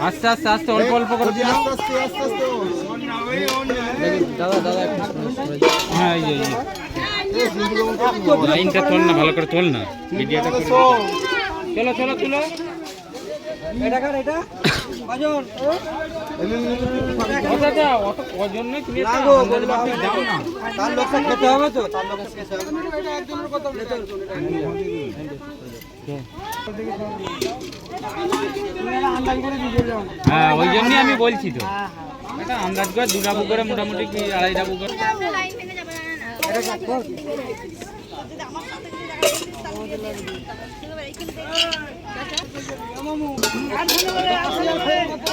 আস্তে আস্তে আস্তে অল্প অল্প করে দিন আস্তে আস্তে আস্তে আস্তে। দাদা দাদা হ্যাঁ এই এই লাইনটা তোল না ভালো করে তোল না। মিডিয়াটা চলো চলো চলো এটা কার এটা? নয় তার লোকটা খেতে হবে তো তার লোকটা খেতে হবে। হ্যাঁ ওই জন্যই আমি বলছি তো। একটা আন্দাজ করে দু ডাবু করে মোটামুটি কি আড়াই ডাবু করে। লাইন ভেঙে যাবে না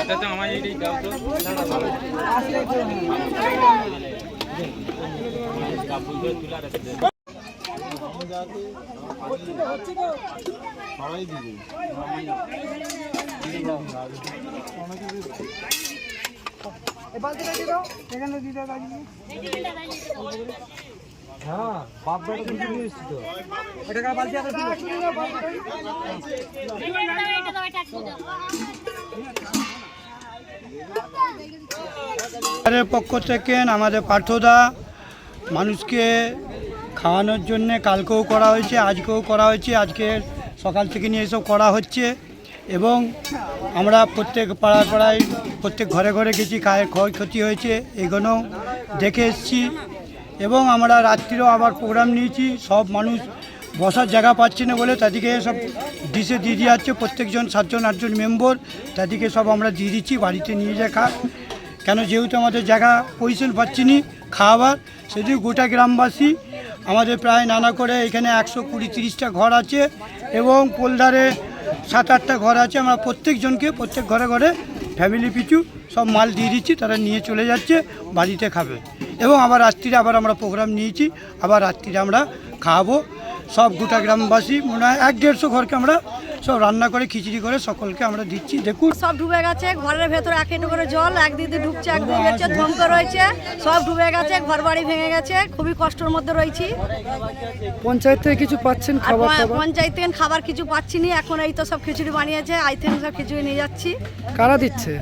এটা তো আমার এইটাই দাও সবাই হ্যাঁ পক্ষ থেকে আমাদের পার্থদা মানুষকে খাওয়ানোর জন্য কালকেও করা হয়েছে, আজকেও করা হয়েছে, আজকে সকাল থেকে নিয়ে এসব করা হচ্ছে। এবং আমরা প্রত্যেক পাড়ায় পাড়ায়, প্রত্যেক ঘরে ঘরে গেছি কায়ের ক্ষয়ক্ষতি হয়েছে, এগুলো দেখে এসেছি। এবং আমরা রাত্রিরেও আবার প্রোগ্রাম নিয়েছি। সব মানুষ বসার জায়গা পাচ্ছে না বলে তাদেরকে সব ডিশে দিয়ে দিয়ে যাচ্ছে। প্রত্যেকজন সাতজন, আটজন মেম্বর তাদেরকে সব আমরা দিয়ে দিচ্ছি, বাড়িতে নিয়ে যা খা কেন যেহেতু আমাদের জায়গা পজিশন পাচ্ছি নি খাওয়াবার সেহেতু গোটা গ্রামবাসী, আমাদের প্রায় নানা করে এখানে একশো কুড়ি, তিরিশটা ঘর আছে এবং পোলদারে সাত, আটটা ঘর আছে। আমরা প্রত্যেকজনকে প্রত্যেক ঘরে ঘরে ফ্যামিলি পিছু সব মাল দিয়ে দিচ্ছি, তারা নিয়ে চলে যাচ্ছে, বাড়িতে খাবে। এবং আবার রাত্রিরে আবার আমরা প্রোগ্রাম নিয়েছি আবার রাত্রিরে আমরা খাওয়াবো। সব গোটা গ্রামবাসী মনে হয় এক দেড়শো ঘরকে আমরা সব রান্না করে খিচড়ি করে সকলকে আমরা দিচ্ছি। দেখুন। সব ডুবে গেছে ঘরের ভেতরে এক একটু করে জল একদিক দিয়ে ঢুকছে একদিকে গেছে ধমকে রয়েছে। সব ডুবে গেছে ঘর বাড়ি ভেঙে গেছে খুবই কষ্টের মধ্যে রয়েছি। পঞ্চায়েত থেকে কিছু পাচ্ছেন খাবার পঞ্চায়েত থেকে খাবার কিছু পাচ্ছি না এখন এই তো সব খিচুড়ি বানিয়েছে আই থেকে সব খিচুড়ি নিয়ে যাচ্ছি। কারা দিচ্ছে?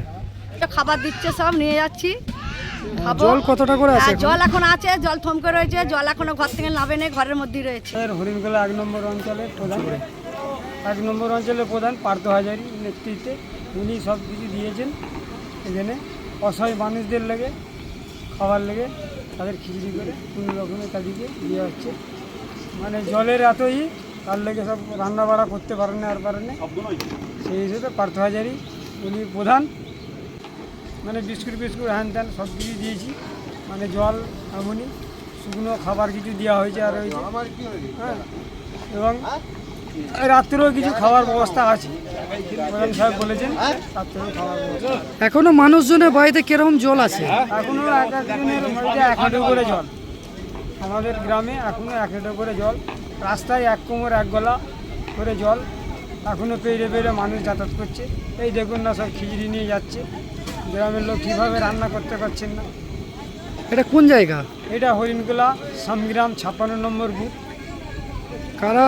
তো খাবার দিচ্ছে সব নিয়ে যাচ্ছি। খাব। জল কতটা করে আছে হ্যাঁ, জল এখন আছে জল থমকে রয়েছে জল এখনও ঘর থেকে নামে নেই ঘরের মধ্যেই রয়েছে। হরিণগোলা এক নম্বর অঞ্চলের প্রধান। এক নম্বর অঞ্চলের প্রধান পার্থ হাজারি নেতৃত্বে উনি সব কিছু দিয়েছেন। এখানে অসহায় মানুষদের লেগে খাবার লেগে তাদের খিচড়ি করে কোনো রকমে তাদেরকে দেওয়া হচ্ছে। মানে জলের এতই তার লেগে সব রান্না বাড়া করতে পারেন না আর পারেন সেই হিসেবে পার্থ হাজারি উনি প্রধান। মানে বিস্কুট বিস্কুট হ্যান ত্যান সব কিছু দিয়েছি। মানে জল এমনই শুকনো খাবার কিছু দেওয়া হয়েছে আর ওই হ্যাঁ এবং রাত্রেও কিছু খাওয়ার ব্যবস্থা আছে। প্রধান সাহেব বলেছেন রাত্রেও খাওয়ার। এখনও মানুষজনের বাড়িতে কীরকম জল আছে? এখনও এক একজনের বাড়িতে এক হাঁটু করে জল। আমাদের গ্রামে এখনও এক হাঁটু করে জল রাস্তায় এক কোমর এক গলা করে জল এখনও পেরে পেরে মানুষ যাতায়াত করছে। এই দেখুন না সব খিচড়ি নিয়ে যাচ্ছে। গ্রামের লোক কীভাবে রান্না করতে পারছেন না? এটা কোন জায়গা? এটা হরিণগোলা সামগ্রাম ছাপ্পান্ন নম্বর বুথ। কারা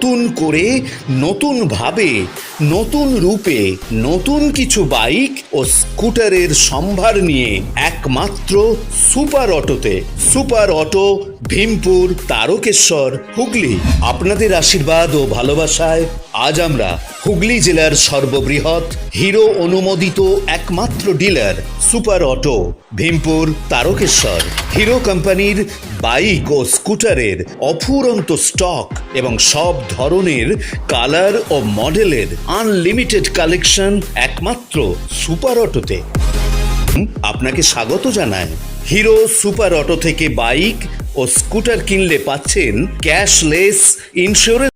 নতুন করে, নতুন ভাবে, নতুন রূপে, নতুন কিছু বাইক ও স্কুটারের সম্ভার নিয়ে একমাত্র সুপার অটোতে। Super auto, Bhimpur, Tarakeswar, Hooghly. আপনাদের আশীর্বাদ ও ভালোবাসায় আজ আমরা হুগলি জেলার সর্ববৃহৎ, হিরো অনুমোদিত একমাত্র dealer super auto, Bhimpur Tarakeswar. Hero কোম্পানির বাইক ও স্কুটারের অফুরন্ত স্টক এবং সব ধরনের কালার ও মডেলের আনলিমিটেড কালেকশন একমাত্র সুপার অটোতে। আপনাকে স্বাগত জানায় হিরো সুপার অটো থেকে বাইক ও স্কুটার কিনলে পাচ্ছেন ক্যাশলেস ইন্স্যুরেন্স